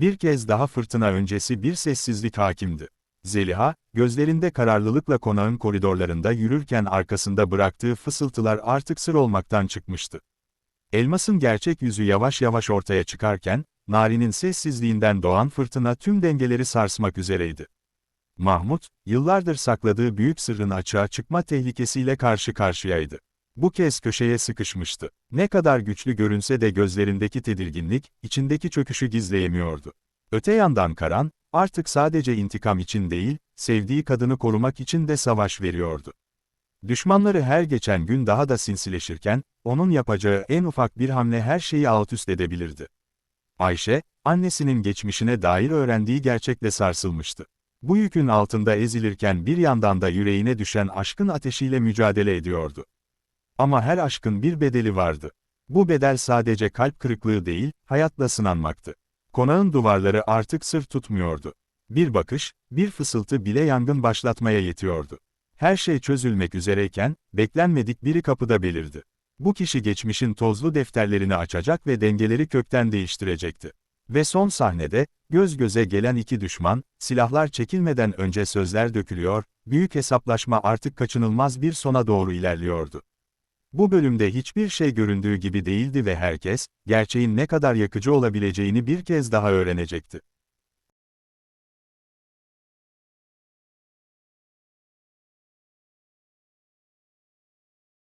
Bir kez daha fırtına öncesi bir sessizlik hakimdi. Zeliha, gözlerinde kararlılıkla konağın koridorlarında yürürken arkasında bıraktığı fısıltılar artık sır olmaktan çıkmıştı. Elmas'ın gerçek yüzü yavaş yavaş ortaya çıkarken, Nari'nin sessizliğinden doğan fırtına tüm dengeleri sarsmak üzereydi. Mahmut, yıllardır sakladığı büyük sırrın açığa çıkma tehlikesiyle karşı karşıyaydı. Bu kez köşeye sıkışmıştı. Ne kadar güçlü görünse de gözlerindeki tedirginlik, içindeki çöküşü gizleyemiyordu. Öte yandan Karan, artık sadece intikam için değil, sevdiği kadını korumak için de savaş veriyordu. Düşmanları her geçen gün daha da sinsileşirken, onun yapacağı en ufak bir hamle her şeyi alt üst edebilirdi. Ayşe, annesinin geçmişine dair öğrendiği gerçekle sarsılmıştı. Bu yükün altında ezilirken bir yandan da yüreğine düşen aşkın ateşiyle mücadele ediyordu. Ama her aşkın bir bedeli vardı. Bu bedel sadece kalp kırıklığı değil, hayatla sınanmaktı. Konağın duvarları artık sır tutmuyordu. Bir bakış, bir fısıltı bile yangın başlatmaya yetiyordu. Her şey çözülmek üzereyken, beklenmedik biri kapıda belirdi. Bu kişi geçmişin tozlu defterlerini açacak ve dengeleri kökten değiştirecekti. Ve son sahnede, göz göze gelen iki düşman, silahlar çekilmeden önce sözler dökülüyor, büyük hesaplaşma artık kaçınılmaz bir sona doğru ilerliyordu. Bu bölümde hiçbir şey göründüğü gibi değildi ve herkes, gerçeğin ne kadar yakıcı olabileceğini bir kez daha öğrenecekti.